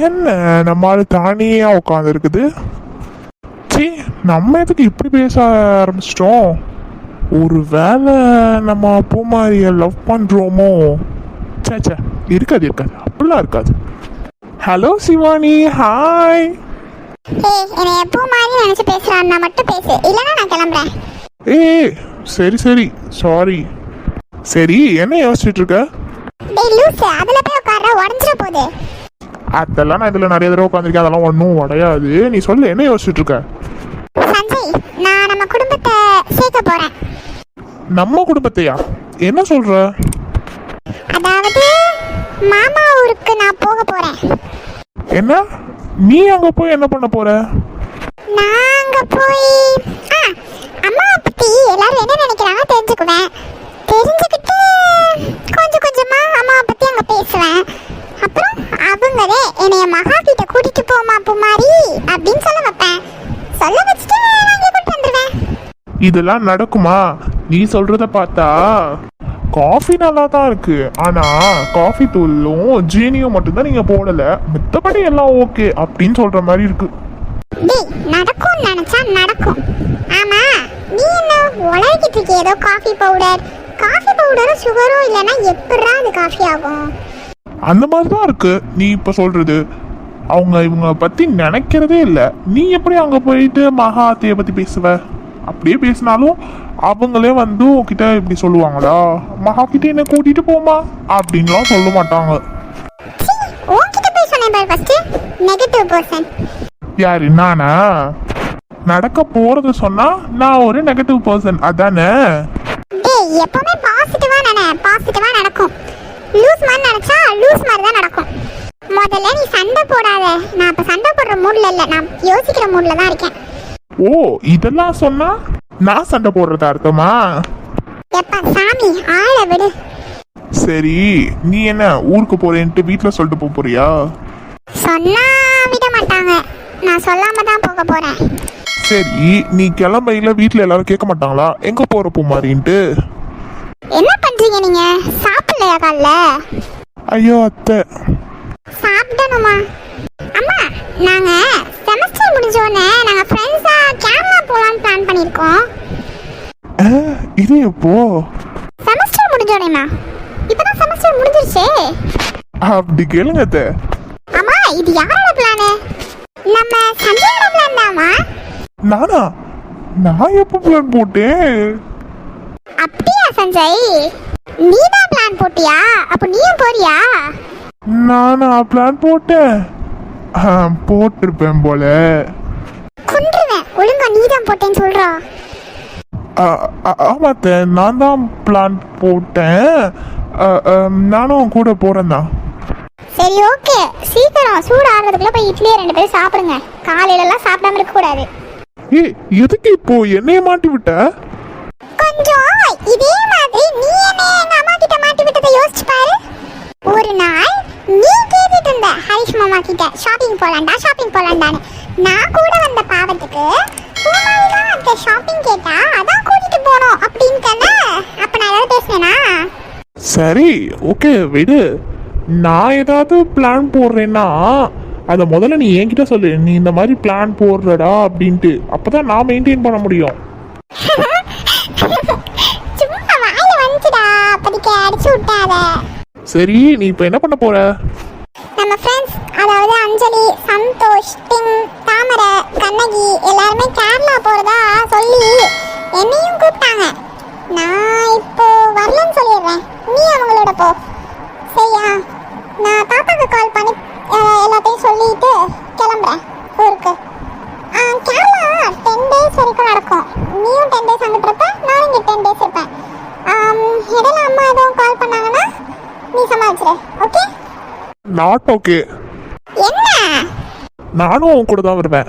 என்ன? நம்மளால தானியா உட்காந்து இருக்குது சீ நம்ம எதுக்கு இப்படி பேச ஆரம்பிச்சிட்டோம்? ஒரு வேளை நம்ம பூமாரிய லவ் பண்றோமோ? ச்சே ச்சே இருக்காது இருக்காது. அப்படிலாம் இருக்காது. ஹலோ சிவானி. ஹாய். என்னை எப்போ மாதிரி நினைச்சு பேசுறான்னா மட்டும் பேசு. இல்லைன்னா நான் கிளம்புறேன். ஏய் சரி சரி. சாரி சரி என்ன யோசிச்சுட்டு இருக்க? டேய் லூசு அதுல போய் உட்கார்ற அதெல்லாம் நான் இதில் நிறைய தடவை உட்காந்துருக்கேன் அதெல்லாம் ஒன்றும் உடையாது. நீ சொல்லு என்ன யோசிச்சுட்டு இருக்க? சஞ்சய் நான் நம்ம குடும்பத்தை சேர்க்க போறேன். நம்ம குடும்பத்தையா? என்ன சொல்ற? அதாவது மாமா ஊருக்கு நான் போக போறேன். என்ன? நீ அங்க போய் என்ன பண்ண போற? நான் அங்க போய் ஆ அம்மாவை பத்தி எல்லாரும் என்ன நினைக்கிறாங்க தெரிஞ்சுக்குவேன். தெரிஞ்சுக்கிட்டு கொஞ்சம் கொஞ்சமா அம்மாவை பத்தி அங்க பேசுவேன் அப்புறம் என்னைய மகா கிட்ட கூட்டிட்டு போமா புமாரி அப்படின்னு சொல்ல வைப்பேன். சொல்ல வச்சுட்டு நான் கூட்டிட்டு வந்துருவேன். இதெல்லாம் நடக்குமா? நீ சொல்றத பார்த்தா காஃபி நல்லா தான் இருக்கு. ஆனா காஃபி தூளும் ஜீனியும் மட்டும்தான் நீங்க போடல. மித்தபடி எல்லாம் ஓகே அப்படின்னு சொல்ற மாதிரி இருக்கு. டேய் நடக்கும்னு நினைச்சா நடக்கும். ஆமா நீ என்ன உலகிட்டு இருக்க ஏதோ காஃபி பவுடர் காஃபி பவுடரும் சுகரும் இல்லைன்னா எப்படிடா அது காஃபி ஆகும்? அந்த மாதிரி தான் இருக்கு. நீ இப்ப சொல்றது. அவங்க இவங்க பத்தி நினைக்கிறதே இல்ல. நீ எப்படி அங்க போயிட்டு மகாத்தைய பத்தி பேசுவ? அப்படியே பேசினாலும் அவங்களே வந்து உன்கிட்ட இப்படி சொல்லுவாங்களா? மகா கிட்ட என்ன கூட்டிட்டு போமா அப்படின்லாம் சொல்ல மாட்டாங்க. யாரு? நானா? நடக்க போறது சொன்னா நான் ஒரு நெகட்டிவ் பர்சன் அதானே? எப்பவுமே பாசிட்டிவா நினை. பாசிட்டிவா நடக்கும் லூஸ் மாதிரி நினைச்சா லூஸ் மாதிரி தான் நடக்கும். முதல்ல நீ சண்டை போடாத. நான் இப்ப சண்டை போடுற மூட்ல இல்ல. நான் யோசிக்கிற மூட்ல தான் இருக்கேன். ஓ இதெல்லாம் சொன்னா நான் சண்டை போடுறதா அர்த்தமா? எப்பா சாமி ஆளை விடு. சரி நீ என்ன ஊருக்கு போறேன்ட்டு வீட்ல சொல்லிட்டு போப் போறியா? சொன்னா விட மாட்டாங்க. நான் சொல்லாம தான் போக போறேன். சரி நீ கிளம்பையில வீட்ல எல்லாரும் கேட்க மாட்டாங்களா? எங்க போற பூமாரின்ட்டு? என்ன பண்றீங்க நீங்க? சாப்பிடலையா காலைல? ஐயோ அத்தை. சாப்பிடணுமா? அம்மா நாங்க செமஸ்டர் முடிஞ்ச உடனே நாங்க ஃப்ரெண்ட்ஸா கேரளா போலாம்னு பிளான் பண்ணிருக்கோம். இது எப்போ? செமஸ்டர் முடிஞ்ச உடனேமா இப்பதான் செமஸ்டர் முடிஞ்சிருச்சே. அப்படி கேளுங்க அத்தை. அம்மா இது யாரோட பிளானு நம்ம சஞ்சயோட பிளான் தாமா நானா? நான் எப்போ பிளான் போட்டேன்? அப்படியா சஞ்சய்? நீதான் பிளான் போட்டியா? அப்ப நீயும் போறியா? நானா பிளான் போட்டேன். போட்டிருப்பேன் போல. கொன்றுவேன். ஒழுங்கா நீதான் போட்டேன்னு சொல்றா. ஆ- ஆ- ஆமா அத்தை நான் தான் பிளான் போட்டேன். நானும் கூட போறேன் தான் சரி ஓகே. சீக்கிரம் சூடு ஆடுறதுக்குள்ள போய் இட்லியை ரெண்டு பேரும் சாப்பிடுங்க. காலையில எல்லாம் சாப்பிடாம இருக்க கூடாது ஏய் எதுக்கு இப்போ என்னைய மாட்டி விட்ட? கொஞ்சம் இதே மாதிரி நீ என்ன எங்க அம்மா கிட்ட மாட்டி விட்டதை யோசிச்சு பாரு ஒரு நாள் நீ கேட்டுட்டு இருந்த ஹரிஷ் மாமா கிட்ட ஷாப்பிங் போலாம்டா ஷாப்பிங் போலாம்டான்னு நான் கூட வந்த பாவத்துக்கு தான் அந்த ஷாப்பிங் கேட்டா அதான் கூட்டிட்டு போனோம் அப்படின்னு அப்ப நான் ஏதாவது பேசினேனா? சரி ஓகே விடு. நான் ஏதாவது பிளான் போடுறேன்னா அதை முதல்ல நீ என்கிட்ட சொல்லு. நீ இந்த மாதிரி பிளான் போடுறடா அப்படின்ட்டு. அப்பதான் நான் மெயின்டைன் பண்ண முடியும். சும்மா வாயில வந்துடா அப்பதைக்கு அடிச்சு விட்டாத. சரி நீ இப்போ என்ன பண்ண போற? நம்ம ஃப்ரெண்ட்ஸ் அதாவது அஞ்சலி சந்தோஷ் டிங் தாமரை கண்ணகி எல்லாருமே கேரளா போறதா சொல்லி என்னையும் கூப்பிட்டாங்க நான் இப்போ வரலன்னு சொல்லிடுறேன் நீ அவங்களோட போ சரியா நான் தாத்தாக்கு கால் பண்ணி அஹ், எல்லாத்தையும் சொல்லிட்டு கிளம்புறேன் ஊருக்கு ஆ, கேரளா டென் டேஸ் வரைக்கும் நடக்கும் நீயும் டென் டேஸ் அங்கிட்டு இருப்ப நான் இங்கே டென் டேஸ் இருப்பேன் ஆம், இடையில அம்மா எதுவும் கால் பண்ணாங்கன்னா நீ சமாளிச்சிரு ஓகே நாட் ஓகே நானும் உன் கூட தான் வருவேன்.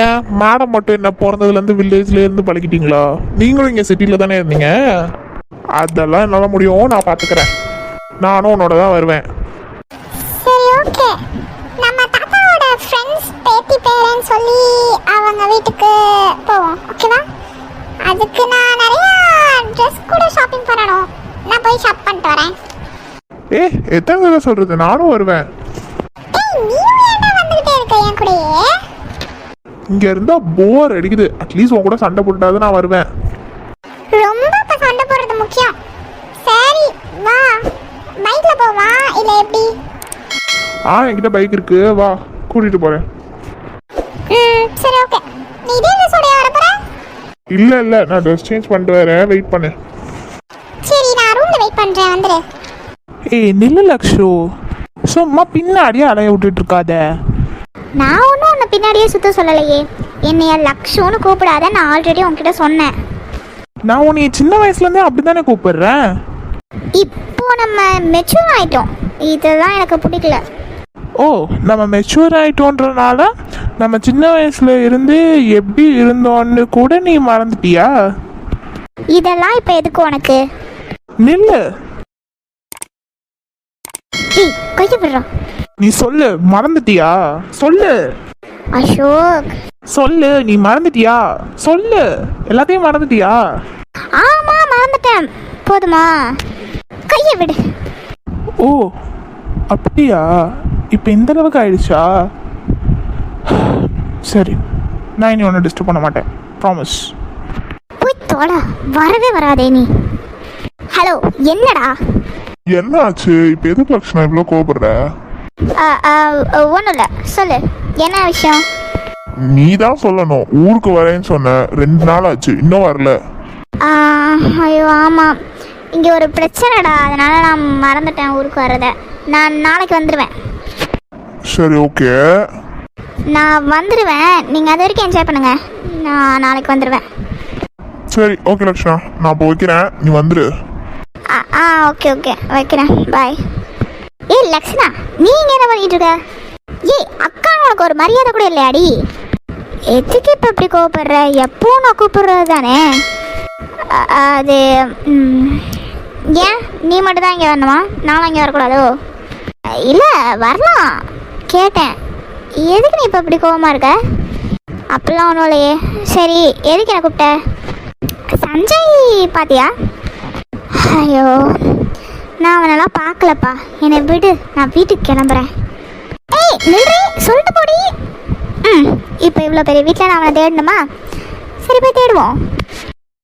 ஏன்? மேடம் மட்டும் என்ன பிறந்ததுலேருந்து வில்லேஜ்ல இருந்து பழகிட்டீங்களா? நீங்களும் இங்கே சிட்டியில் தானே இருந்தீங்க? அதெல்லாம் என்னால் முடியும் நான் பார்த்துக்கிறேன் நானும் உன்னோட தான் வருவேன். சொல்லி அவங்க வீட்டுக்கு போவோம் ஓகேவா அதுக்கு நான் நிறைய ட்ரெஸ் கூட ஷாப்பிங் பண்ணணும். நான் போய் ஷாப் பண்ணிட்டு வரேன். ஏ எத்தனை தடவை சொல்றது? நானும் வருவேன். ஏய் நீயும் ஏன்டா வந்துகிட்டே இருக்க என் கூடயே? இங்க இருந்தா போர் அடிக்குது. அட்லீஸ்ட் உன் கூட சண்டை போட்டாதான் நான் வருவேன். ரொம்ப இப்ப சண்டை போடுறது முக்கியம். சரி வா. பைக்ல போவா இல்ல எப்படி? ஆ என்கிட்ட பைக் இருக்கு. வா கூட்டிட்டு போறேன் ம் சரி ஓகே நீ இதே ட்ரெஸ்ஸோட வர போற இல்ல இல்ல நான் ட்ரெஸ் சேஞ்ச் பண்ணிட்டு வரேன். வெயிட் பண்ணு. சரி நான் ரூம்ல வெயிட் பண்றேன். வந்துரு. ஏய் நில்லு லக்ஷு. சும்மா பின்னாடியே அலைய விட்டுட்டு இருக்காத. நான் ஒன்றும் உன்னை பின்னாடியே சுத்த சொல்லலையே. என்னைய லக்ஷுன்னு கூப்பிடாத நான் ஆல்ரெடி உன்கிட்ட சொன்னேன். நான் உன்னை சின்ன வயசுலேருந்தே அப்படி தானே கூப்பிடுறேன்? இப்போ நம்ம மெச்சூர் ஆயிட்டோம். இதெல்லாம் எனக்கு பிடிக்கல. ஓ நம்ம மெச்சூர் ஆயிட்டோன்றனால நம்ம சின்ன வயசுல இருந்து எப்படி இருந்தோன்னு கூட நீ மறந்துட்டியா? இதெல்லாம் இப்போ எதுக்கு உனக்கு? நில்லு. ஏய் கையை நீ சொல்லு மறந்துட்டியா? சொல்லு. அசோக். சொல்லு நீ மறந்துட்டியா? சொல்லு எல்லாத்தையும் மறந்துட்டியா? ஆமா மறந்துட்டேன். போதுமா? கையை விடு. ஓ அப்படியா? இப்போ இந்த அளவுக்கு ஆயிடுச்சா? சரி நான் இனி ஒன்றும் டிஸ்டர்ப் பண்ண மாட்டேன். ப்ராமிஸ் போய் தோடா வரவே வராதே நீ. ஹலோ என்னடா? என்ன ஆச்சு இப்ப எதுக்கு லக்ஷ்ணா இவ்வளவு கோபப்படுற ஒன்றும் இல்லை சொல்லு. என்ன விஷயம்? நீ தான் சொல்லணும். ஊருக்கு வரேன்னு சொன்ன. ரெண்டு நாள் ஆச்சு இன்னும் வரல. ஆ, ஐயோ ஆமாம் இங்கே ஒரு பிரச்சனைடா. அதனால நான் மறந்துட்டேன் ஊருக்கு வர்றத. நான் நாளைக்கு வந்துடுவேன் சரி ஓகே நான் வந்துடுவேன் நீங்கள் அது வரைக்கும் என்ஜாய் பண்ணுங்க. நான் நாளைக்கு வந்துடுவேன் சரி ஓகே லக்ஷ்ணா நான் இப்போ வைக்கிறேன். நீ வந்துரு. ஆ ஆ ஓகே ஓகே வைக்கிறேன். பாய் ஏய் லக்ஷ்ணா நீ இங்கே என்ன பண்ணிட்டு இருக்க? ஏய் அக்கா உனக்கு ஒரு மரியாதை கூட இல்லையாடி? எதுக்கு இப்போ இப்படி கோவப்படுற? எப்போ நான் கூப்பிடுறது தானே? அது ஏன்? நீ மட்டும் தான் இங்கே வரணுமா? நானும் இங்கே வரக்கூடாதோ? இல்லை வரலாம். கேட்டேன். எதுக்கு நீ இப்போ இப்படி கோவமாக இருக்க? அப்படிலாம் ஒன்றும் இல்லையே. சரி எதுக்கு என்ன கூப்பிட்ட? சஞ்சய் பாத்தியா? ஐயோ நான் அவனெல்லாம் பார்க்கலப்பா. என்னை விடு நான் வீட்டுக்கு கிளம்புறேன். ஏய் நில்றி சொல்லிட்டு போடி. ம் இப்போ இவ்வளோ பெரிய வீட்டில் நான் அவனை தேடணுமா? சரி போய் தேடுவோம்.